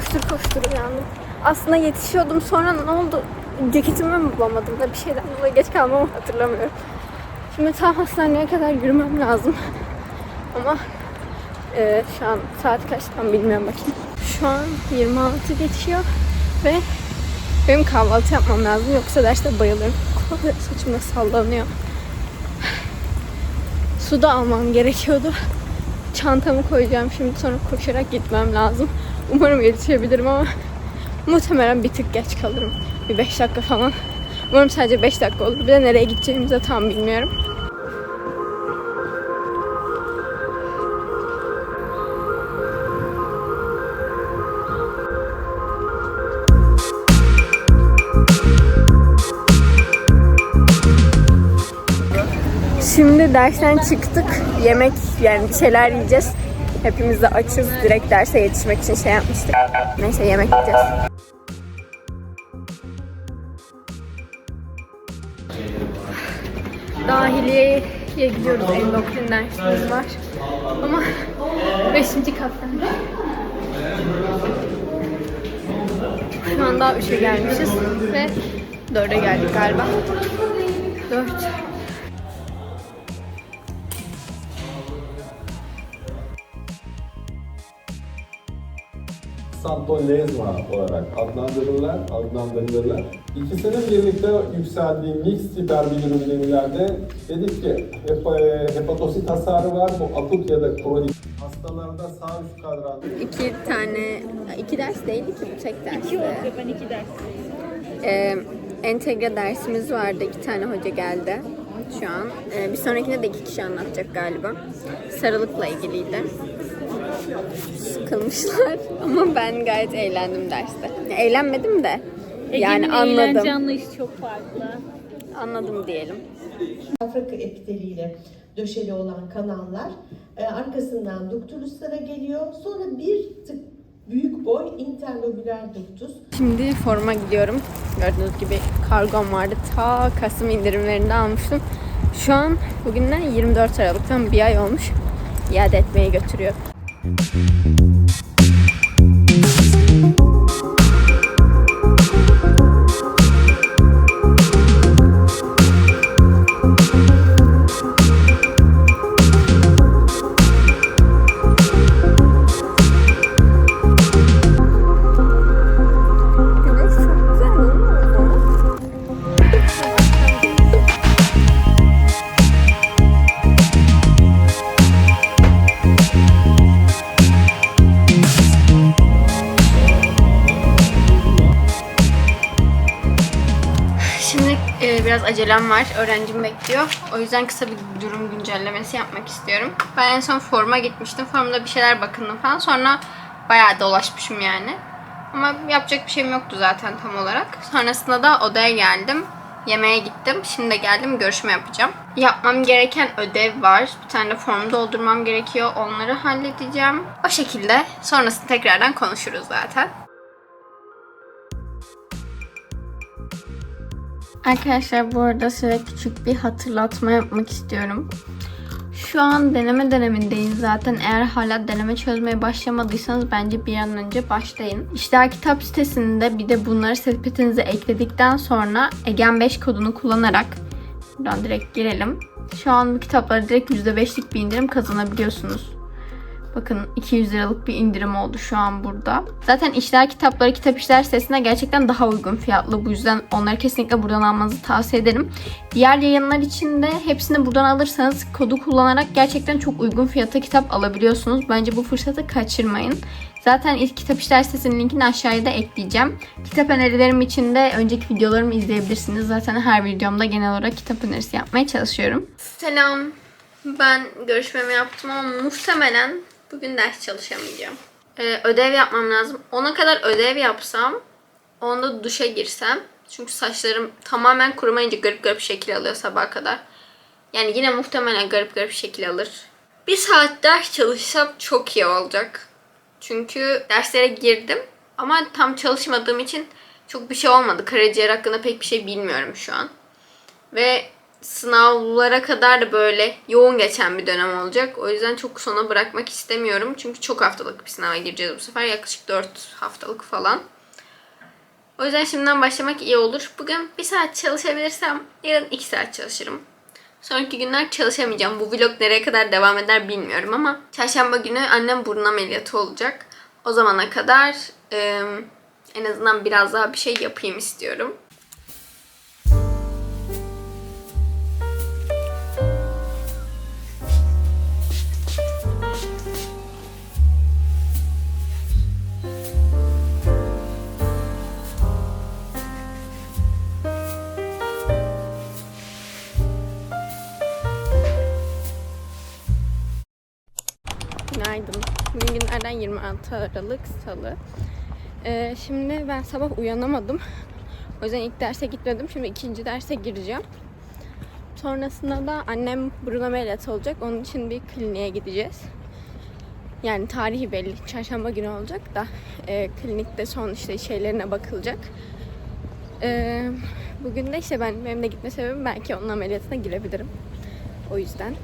koştur koştur uyandım. Aslında yetişiyordum sonra ne oldu? Ceketimi mi bulamadım da bir şeyden dolayı geç kalmamı hatırlamıyorum. Şimdi tam hastaneye kadar yürümem lazım. Ama e, şu an saat kaç tam bilmiyorum bakayım. Şu an 26 geçiyor ve benim kahvaltı yapmam lazım yoksa derste bayılırım. Kolay saçımda sallanıyor. Su da almam gerekiyordu. Çantamı koyacağım şimdi sonra koşarak gitmem lazım. Umarım yetişebilirim ama muhtemelen bir tık geç kalırım. Bir 5 dakika falan. Umarım sadece 5 dakika olur. Bir de nereye gideceğimizi de tam bilmiyorum. Şimdi dersten çıktık. Yemek yani bir şeyler yiyeceğiz. Hepimiz de açız. Direkt derse yetişmek için şey yapmıştık. Neyse yemek yiyeceğiz. Dahiliyeye gidiyoruz. Endokrin dersimiz var. Ama 5. kattan. Şu an daha 3'e gelmişiz ve 4'e geldik galiba. 4. Santo Lezma olarak adlandırırlar, adlandırılırlar. İkisinin birlikte yükseldiği mix hiperbilirubinemilerde dedik ki hep- hepatosit hasarı var. Bu akut ya da kronik hastalarda sağ üst kadran İki tane, iki ders değil ki tek ders. İki oldu ben iki ders. Ee, entegre dersimiz vardı. iki tane hoca geldi şu an. Ee, bir sonrakinde de iki kişi anlatacak galiba. Sarılıkla ilgiliydi. Sıkılmışlar ama ben gayet eğlendim derste. Eğlenmedim de yani Ege'nin eğlence anladım. anlayışı çok farklı. Anladım diyelim. Afrika epiteliyle döşeli olan kanallar e, arkasından duktuluslara geliyor. Sonra bir tık büyük boy interlobüler duktus. Şimdi forma gidiyorum. Gördüğünüz gibi kargom vardı. Ta Kasım indirimlerinde almıştım. Şu an bugünden 24 Aralık'tan bir ay olmuş. İade etmeye götürüyor. Mm-hmm. Biraz acelem var. Öğrencim bekliyor. O yüzden kısa bir durum güncellemesi yapmak istiyorum. Ben en son forma gitmiştim. Formda bir şeyler bakındım falan. Sonra bayağı dolaşmışım yani. Ama yapacak bir şeyim yoktu zaten tam olarak. Sonrasında da odaya geldim. Yemeğe gittim. Şimdi de geldim görüşme yapacağım. Yapmam gereken ödev var. Bir tane de form doldurmam gerekiyor. Onları halledeceğim. O şekilde sonrasında tekrardan konuşuruz zaten. Arkadaşlar bu arada size küçük bir hatırlatma yapmak istiyorum. Şu an deneme dönemindeyiz zaten. Eğer hala deneme çözmeye başlamadıysanız bence bir an önce başlayın. İşler kitap sitesinde bir de bunları sepetinize ekledikten sonra Egen 5 kodunu kullanarak buradan direkt girelim. Şu an bu kitaplara direkt %5'lik bir indirim kazanabiliyorsunuz. Bakın 200 liralık bir indirim oldu şu an burada. Zaten işler kitapları kitap işler sitesinde gerçekten daha uygun fiyatlı. Bu yüzden onları kesinlikle buradan almanızı tavsiye ederim. Diğer yayınlar için de hepsini buradan alırsanız kodu kullanarak gerçekten çok uygun fiyata kitap alabiliyorsunuz. Bence bu fırsatı kaçırmayın. Zaten ilk kitap işler sitesinin linkini aşağıya da ekleyeceğim. Kitap önerilerim için de önceki videolarımı izleyebilirsiniz. Zaten her videomda genel olarak kitap önerisi yapmaya çalışıyorum. Selam. Ben görüşmemi yaptım ama muhtemelen bugün ders çalışamayacağım. Ee, ödev yapmam lazım. Ona kadar ödev yapsam, onda duşa girsem. Çünkü saçlarım tamamen kurumayınca garip garip şekil alıyor sabaha kadar. Yani yine muhtemelen garip garip şekil alır. Bir saat ders çalışsam çok iyi olacak. Çünkü derslere girdim ama tam çalışmadığım için çok bir şey olmadı. Karaciğer hakkında pek bir şey bilmiyorum şu an. Ve sınavlara kadar da böyle yoğun geçen bir dönem olacak. O yüzden çok sona bırakmak istemiyorum. Çünkü çok haftalık bir sınava gireceğiz bu sefer. Yaklaşık 4 haftalık falan. O yüzden şimdiden başlamak iyi olur. Bugün bir saat çalışabilirsem yarın 2 saat çalışırım. Sonraki günler çalışamayacağım. Bu vlog nereye kadar devam eder bilmiyorum ama çarşamba günü annem burun ameliyatı olacak. O zamana kadar e, en azından biraz daha bir şey yapayım istiyorum. Günlerden 26 Aralık Salı. Ee, şimdi ben sabah uyanamadım. O yüzden ilk derse gitmedim. Şimdi ikinci derse gireceğim. Sonrasında da annem burun ameliyatı olacak. Onun için bir kliniğe gideceğiz. Yani tarihi belli. Çarşamba günü olacak da e, klinikte son işte şeylerine bakılacak. Ee, bugün de işte ben benim de gitme sebebim belki onun ameliyatına girebilirim. O yüzden.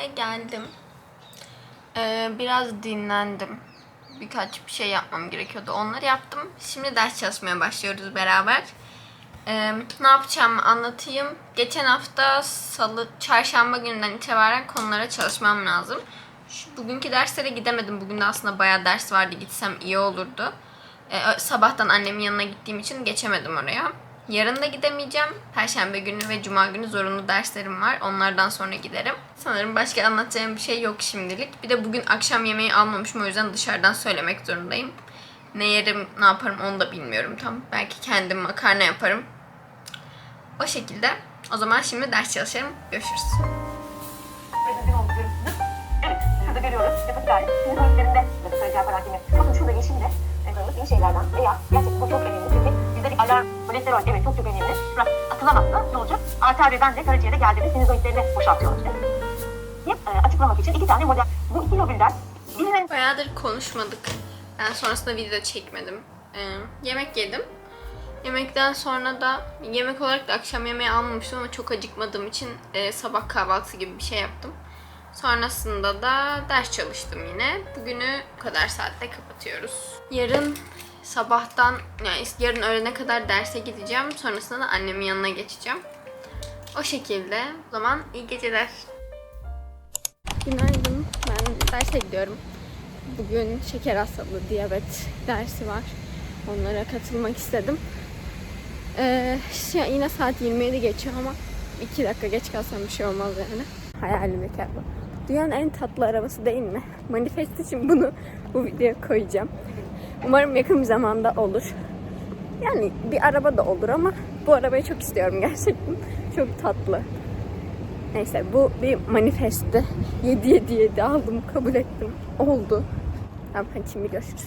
Odaya geldim. Ee, biraz dinlendim. Birkaç bir şey yapmam gerekiyordu. Onları yaptım. Şimdi ders çalışmaya başlıyoruz beraber. Ee, ne yapacağımı anlatayım. Geçen hafta salı, çarşamba gününden itibaren konulara çalışmam lazım. Şu, bugünkü derslere gidemedim. Bugün de aslında bayağı ders vardı. Gitsem iyi olurdu. Ee, sabahtan annemin yanına gittiğim için geçemedim oraya. Yarın da gidemeyeceğim. Perşembe günü ve cuma günü zorunlu derslerim var. Onlardan sonra giderim. Sanırım başka anlatacağım bir şey yok şimdilik. Bir de bugün akşam yemeği almamışım o yüzden dışarıdan söylemek zorundayım. Ne yerim, ne yaparım onu da bilmiyorum tam. Belki kendim makarna yaparım. O şekilde. O zaman şimdi ders çalışalım. Görüşürüz. Evet, şurada görüyoruz. Yapıt gayet. Falan gibi. Bakın şurada yeşille e, böyle iyi şeylerden veya gerçekten çok önemli. Bizde alarm, kolesterol evet çok çok önemli. Atılamazsa ne olacak? Arter ve ben de karaciğere geldiğinde sinüzoidlerini boşaltıyoruz işte. Hep e, açıklamak için iki tane model. Bu iki lobülden bilinen Bayağıdır konuşmadık. Ben sonrasında video çekmedim. Ee, yemek yedim. Yemekten sonra da yemek olarak da akşam yemeği almamıştım ama çok acıkmadığım için e, sabah kahvaltısı gibi bir şey yaptım. Sonrasında da ders çalıştım yine. Bugünü bu kadar saatte kapatıyoruz. Yarın sabahtan yani yarın öğlene kadar derse gideceğim. Sonrasında da annemin yanına geçeceğim. O şekilde. O zaman iyi geceler. Günaydın. Ben derse gidiyorum. Bugün şeker hastalığı, diyabet dersi var. Onlara katılmak istedim. Ee, yine saat 27 geçiyor ama 2 dakika geç kalsam bir şey olmaz yani. Hayalimdeki araba. Dünyanın en tatlı arabası değil mi? Manifest için bunu bu videoya koyacağım. Umarım yakın bir zamanda olur. Yani bir araba da olur ama bu arabayı çok istiyorum gerçekten. Çok tatlı. Neyse bu bir manifestti. 7 7 7 aldım, kabul ettim. Oldu. Tamam hadi şimdi görüşürüz.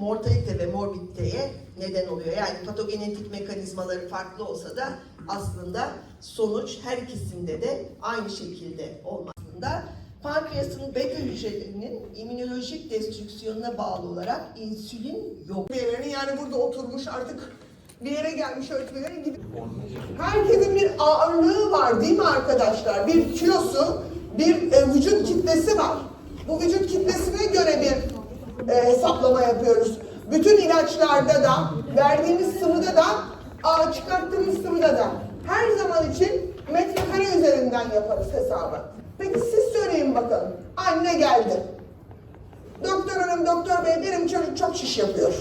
mortalite ve morbiditeye neden oluyor. Yani patogenetik mekanizmaları farklı olsa da aslında sonuç her ikisinde de aynı şekilde olmasında. Pankreasın beta hücrelerinin immünolojik destrüksiyonuna bağlı olarak insülin yok. Birileri yani burada oturmuş artık bir yere gelmiş öğretmenlerin gibi. Herkesin bir ağırlığı var değil mi arkadaşlar? Bir kilosu, bir e, vücut kitlesi var. Bu vücut kitlesine göre bir e, hesaplama yapıyoruz. Bütün ilaçlarda da, verdiğimiz sıvıda da, aa, çıkarttığımız sıvıda da her zaman için metrekare üzerinden yaparız hesabı. Peki siz söyleyin bakalım. Anne geldi. Doktor hanım, doktor bey benim çocuk çok şiş yapıyor.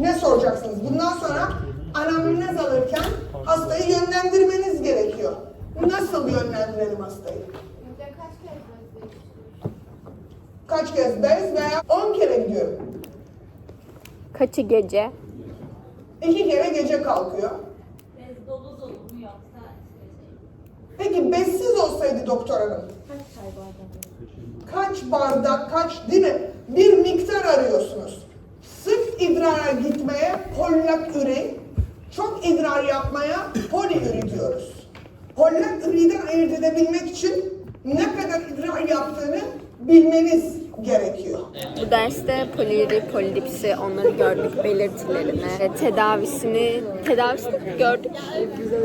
Ne soracaksınız? Bundan sonra anamnez alırken hastayı yönlendirmeniz gerekiyor. Nasıl yönlendirelim hastayı? Kaç kez bez veya 10 kere gidiyor. Kaçı gece? İki kere gece kalkıyor. Peki bezsiz olsaydı doktor hanım? Kaç bardak, kaç değil mi? Bir miktar arıyorsunuz. Sık idrara gitmeye pollak üri, çok idrar yapmaya poliüri diyoruz. Pollak üriden ayırt edebilmek için ne kadar idrar yaptığını bilmeniz gerekiyor. Bu derste poliri, polidipsi onları gördük, belirtilerini, e, tedavisini, tedavisini gördük.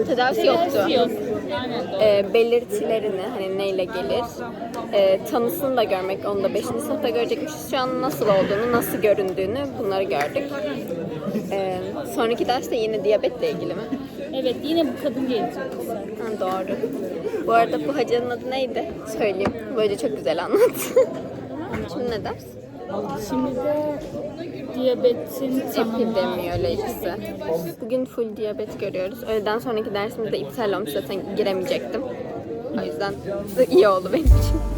Tedavisi yoktu. Yok. E, belirtilerini hani neyle gelir, e, tanısını da görmek, onu da 5. sınıfta görecekmişiz. Şu an nasıl olduğunu, nasıl göründüğünü bunları gördük. E, sonraki derste yine diyabetle ilgili mi? Evet yine bu kadın gelecek. Ha, doğru. Bu arada bu hacının adı neydi? Söyleyeyim. Böyle çok güzel anlat. Şimdi ne ders? Şimdi de diyabetin Epidemiyolojisi. Bugün full diyabet görüyoruz. Öğleden sonraki dersimiz de iptal olmuş. Zaten giremeyecektim. O yüzden iyi oldu benim için.